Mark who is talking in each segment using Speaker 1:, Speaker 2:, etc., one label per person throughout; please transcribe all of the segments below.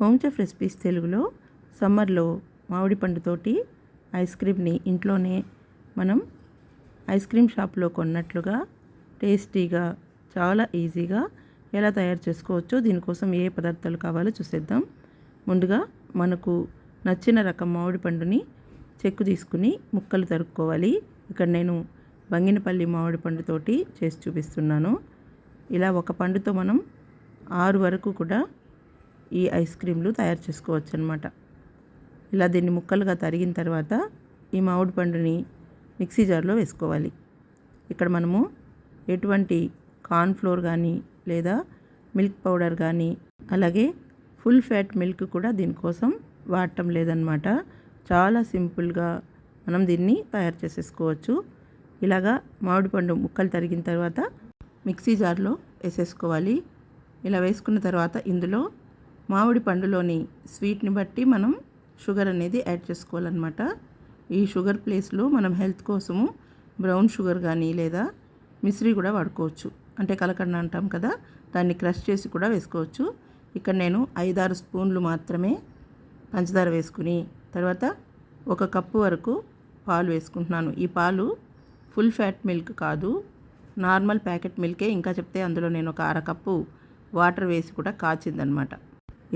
Speaker 1: Homes of recipes తెలుగులో సమ్మర్లో మామిడి పండుతోటి ఐస్ క్రీమ్ని ఇంట్లోనే మనం ఐస్ క్రీమ్ షాప్లో కొన్నట్లుగా టేస్టీగా చాలా ఈజీగా ఎలా తయారు చేసుకోవచ్చో దీనికోసం ఏ పదార్థాలు కావాలో చూసేద్దాం. ముందుగా మనకు నచ్చిన రకం మామిడి పండుని చెక్కు తీసుకుని ముక్కలు తరుక్కోవాలి. ఇక్కడ నేను బంగినపల్లి మామిడి పండుతోటి చేసి చూపిస్తున్నాను. ఇలా ఒక పండుతో మనం ఆరు వరకు కూడా ఈ ఐస్ క్రీమ్లు తయారు చేసుకోవచ్చు అనమాట ఇలా దీన్ని ముక్కలుగా తరిగిన తర్వాత ఈ మామిడి పండుని మిక్సీ జార్లో వేసుకోవాలి. ఇక్కడ మనము ఎటువంటి కార్న్ ఫ్లోర్ కానీ లేదా మిల్క్ పౌడర్ కానీ అలాగే ఫుల్ ఫ్యాట్ మిల్క్ కూడా దీనికోసం వాడటం లేదనమాట చాలా సింపుల్గా మనం దీన్ని తయారు చేసేసుకోవచ్చు. ఇలాగా మామిడి పండు ముక్కలు తరిగిన తర్వాత మిక్సీ జార్లో వేసేసుకోవాలి. ఇలా వేసుకున్న తర్వాత ఇందులో మామిడి పండులోని స్వీట్ని బట్టి మనం షుగర్ అనేది యాడ్ చేసుకోవాలన్నమాట. ఈ షుగర్ ప్లేస్లో మనం హెల్త్ కోసము బ్రౌన్ షుగర్ కానీ లేదా మిశ్రీ కూడా వాడుకోవచ్చు. అంటే కలకండ అంటాం కదా దాన్ని క్రష్ చేసి కూడా వేసుకోవచ్చు. ఇక్కడ నేను ఐదారు స్పూన్లు మాత్రమే పంచదార వేసుకుని తర్వాత ఒక కప్పు వరకు పాలు వేసుకుంటున్నాను. ఈ పాలు ఫుల్ ఫ్యాట్ మిల్క్ కాదు నార్మల్ ప్యాకెట్ మిల్కే. ఇంకా చెప్తే అందులో నేను ఒక అరకప్పు వాటర్ వేసి కూడా కాచిందనమాట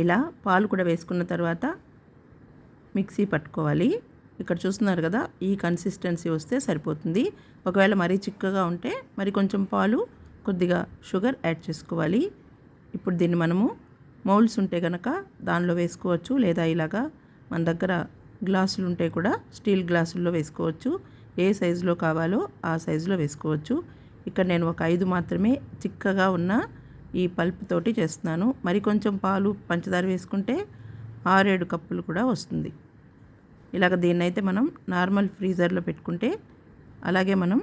Speaker 1: ఇలా పాలు కూడా వేసుకున్న తర్వాత మిక్సీ పట్టుకోవాలి. ఇక్కడ చూస్తున్నారు కదా ఈ కన్సిస్టెన్సీ వస్తే సరిపోతుంది. ఒకవేళ మరీ చిక్కగా ఉంటే మరి కొంచెం పాలు కొద్దిగా షుగర్ యాడ్ చేసుకోవాలి. ఇప్పుడు దీన్ని మనము మౌల్స్ ఉంటే కనుక దానిలో వేసుకోవచ్చు లేదా ఇలాగా మన దగ్గర గ్లాసులు ఉంటే కూడా స్టీల్ గ్లాసుల్లో వేసుకోవచ్చు. ఏ సైజులో కావాలో ఆ సైజులో వేసుకోవచ్చు. ఇక్కడ నేను ఒక ఐదు మాత్రమే చిక్కగా ఉన్న ఈ పల్ప్ తోటి చేస్తున్నాను. మరి కొంచెం పాలు పంచదార వేసుకుంటే ఆరేడు కప్పులు కూడా వస్తుంది. ఇలాగ దీన్నైతే మనం నార్మల్ ఫ్రీజర్లో పెట్టుకుంటే అలాగే మనం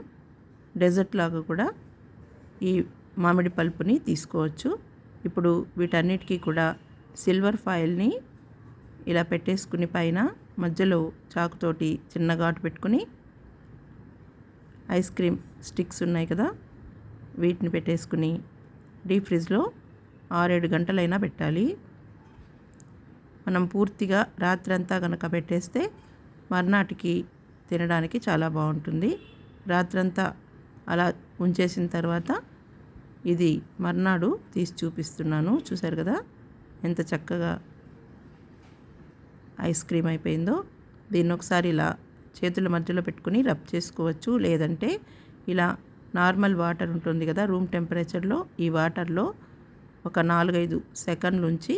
Speaker 1: డెజర్ట్ లాగా కూడా ఈ మామిడి పల్పుని తీసుకోవచ్చు. ఇప్పుడు వీటన్నిటికీ కూడా సిల్వర్ ఫాయిల్ని ఇలా పెట్టేసుకుని పైన మధ్యలో చాకుతోటి చిన్న ఘాటు పెట్టుకుని ఐస్ క్రీమ్ స్టిక్స్ ఉన్నాయి కదా వీటిని పెట్టేసుకుని డీప్ ఫ్రిడ్జ్లో ఆరేడు గంటలైనా పెట్టాలి. మనం పూర్తిగా రాత్రంతా కనుక పెట్టేస్తే మర్నాటికి తినడానికి చాలా బాగుంటుంది. రాత్రంతా అలా ఉంచేసిన తర్వాత ఇది మర్నాడు తీసి చూపిస్తున్నాను. చూశారు కదా ఎంత చక్కగా ఐస్ క్రీమ్ అయిపోయిందో. దీన్ని ఒకసారి ఇలా చేతుల మధ్యలో పెట్టుకుని రబ్ చేసుకోవచ్చు. లేదంటే ఇలా నార్మల్ వాటర్ ఉంటుంది కదా రూమ్ టెంపరేచర్లో ఈ వాటర్లో ఒక నాలుగైదు సెకండ్ల ఉంచి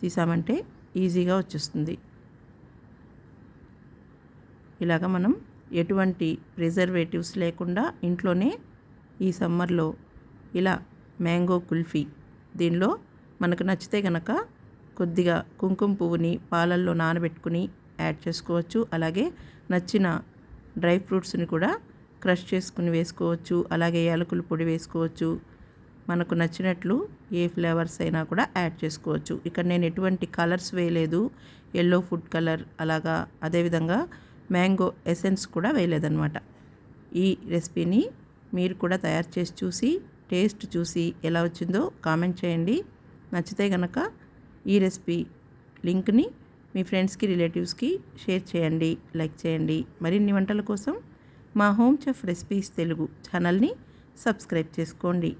Speaker 1: తీసామంటే ఈజీగా వచ్చేస్తుంది. ఇలాగ మనం ఎటువంటి ప్రిజర్వేటివ్స్ లేకుండా ఇంట్లోనే ఈ సమ్మర్లో ఇలా మ్యాంగో కుల్ఫీ దీనిలో మనకు నచ్చితే కనుక కొద్దిగా కుంకుమ పువ్వుని పాలల్లో నానబెట్టుకుని యాడ్ చేసుకోవచ్చు. అలాగే నచ్చిన డ్రై ఫ్రూట్స్ని కూడా క్రష్ చేసుకుని వేసుకోవచ్చు అలాగే యాలకుల పొడి వేసుకోవచ్చు. మనకు నచ్చినట్లు ఏ ఫ్లేవర్స్ అయినా కూడా యాడ్ చేసుకోవచ్చు. ఇక్కడ నేను ఎటువంటి కలర్స్ వేయలేదు. ఎల్లో ఫుడ్ కలర్ అలాగా అదేవిధంగా మ్యాంగో ఎసెన్స్ కూడా వేయలేదన్నమాట. ఈ రెసిపీని మీరు కూడా తయారు చేసి చూసి టేస్ట్ చూసి ఎలా వచ్చిందో కామెంట్ చేయండి. నచ్చితే కనుక ఈ రెసిపీ లింక్ని మీ ఫ్రెండ్స్కి రిలేటివ్స్కి షేర్ చేయండి లైక్ చేయండి. మరిన్ని వంటల కోసం మా హోమ్ చెఫ్ రెసిపీస్ తెలుగు ఛానల్ని సబ్స్క్రైబ్ చేసుకోండి.